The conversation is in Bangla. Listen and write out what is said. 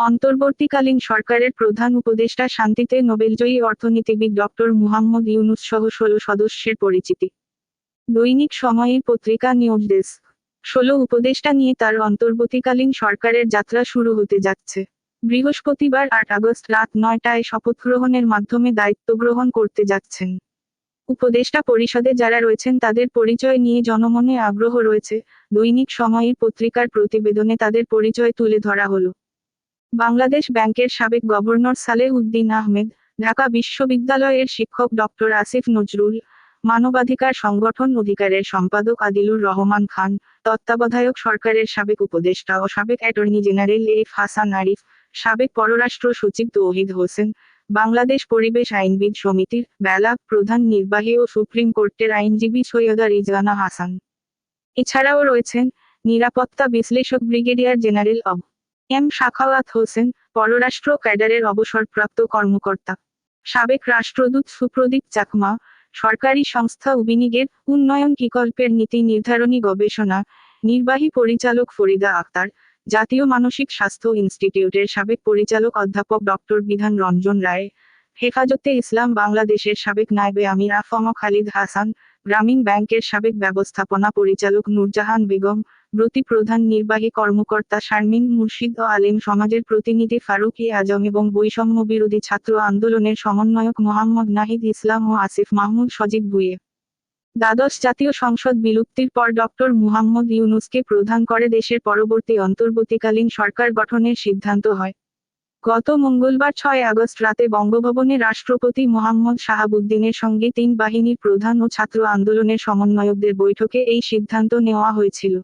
অন্তর্বর্তীকালীন সরকারের প্রধান উপদেষ্টা শান্তিতে নোবেলজয়ী অর্থনীতিবিদ ডক্টর মুহাম্মদ ইউনুস সহ ষোলো সদস্যের পরিচিতি। দৈনিক সময়ের পত্রিকা নিউজ ডেস্ক। ষোলো উপদেষ্টা নিয়ে তার অন্তর্বর্তীকালীন সরকারের যাত্রা শুরু হতে যাচ্ছে। বৃহস্পতিবার আট আগস্ট রাত নয়টায় শপথ গ্রহণের মাধ্যমে দায়িত্ব গ্রহণ করতে যাচ্ছেন। উপদেষ্টা পরিষদে যারা রয়েছেন তাদের পরিচয় নিয়ে জনমনে আগ্রহ রয়েছে। দৈনিক সময়ের পত্রিকার প্রতিবেদনে তাদের পরিচয় তুলে ধরা হলো। বাংলাদেশ ব্যাংকের সাবেক গভর্নর সালেহ উদ্দিন আহমেদ, ঢাকা বিশ্ববিদ্যালয়ের শিক্ষক ডক্টর আসিফ নজরুল, মানবাধিকার সংগঠন অধিকারের সম্পাদক আদিলুর রহমান খান, তত্ত্বাবধায়ক সরকারের সাবেক উপদেষ্টা ও সাবেক attorney general F Hasan Arif, সাবেক পররাষ্ট্র সচিব তৌহিদ হোসেন, বাংলাদেশ পরিবেশ আইনবিদ সমিতির বেলা প্রধান নির্বাহী ও সুপ্রিম কোর্টের আইনজীবী সৈয়দা রিজওয়ানা হাসান। এছাড়াও রয়েছেন নিরাপত্তা বিশ্লেষক ব্রিগেডিয়ার জেনারেল অব এম শাখাওয়াত হোসেন, পররাষ্ট্র ক্যাডারের অবসরপ্রাপ্ত কর্মকর্তা। সাবেক রাষ্ট্রদূত সুপ্রদীপ চাকমা, সরকারি সংস্থা উবিনিগের উন্নয়ন বিকল্পের নীতি নির্ধারণী গবেষণা, নির্বাহী পরিচালক ফরিদা আক্তার, জাতীয় মানসিক স্বাস্থ্য ইনস্টিটিউটের সাবেক পরিচালক অধ্যাপক ডক্টর বিধান রঞ্জন রায়, হেফাজতে ইসলাম বাংলাদেশের সাবেক নায়েবে আমির আফম খালিদ হাসান, গ্রামীণ ব্যাংকের সাবেক ব্যবস্থাপনা পরিচালক নূরজাহান বেগম ব্রতি প্রধান নির্বাহী কর্মকর্তা শারমিন মুর্শিদ ও আলিম সমাজের প্রতিনিধি ফারুক ই আজম এবং বৈষম্য বিরোধী ছাত্র আন্দোলনের সমন্বয়ক মোহাম্মদ নাহিদ ইসলাম ও আসিফ মাহমুদ সজীব বুয়ে দ্বাদশ জাতীয় সংসদ বিলুপ্তির পর ডক্টর মুহাম্মদ ইউনুসকে প্রধান করে দেশের পরবর্তী অন্তর্বর্তীকালীন সরকার গঠনের সিদ্ধান্ত হয়। গত মঙ্গলবার ছয় আগস্ট রাতে বঙ্গভবনে রাষ্ট্রপতি মোহাম্মদ শাহাবুদ্দিনের সঙ্গে তিন বাহিনীর প্রধান ও ছাত্র আন্দোলনের সমন্বয়কদের বৈঠকে এই সিদ্ধান্ত নেওয়া হয়েছিল।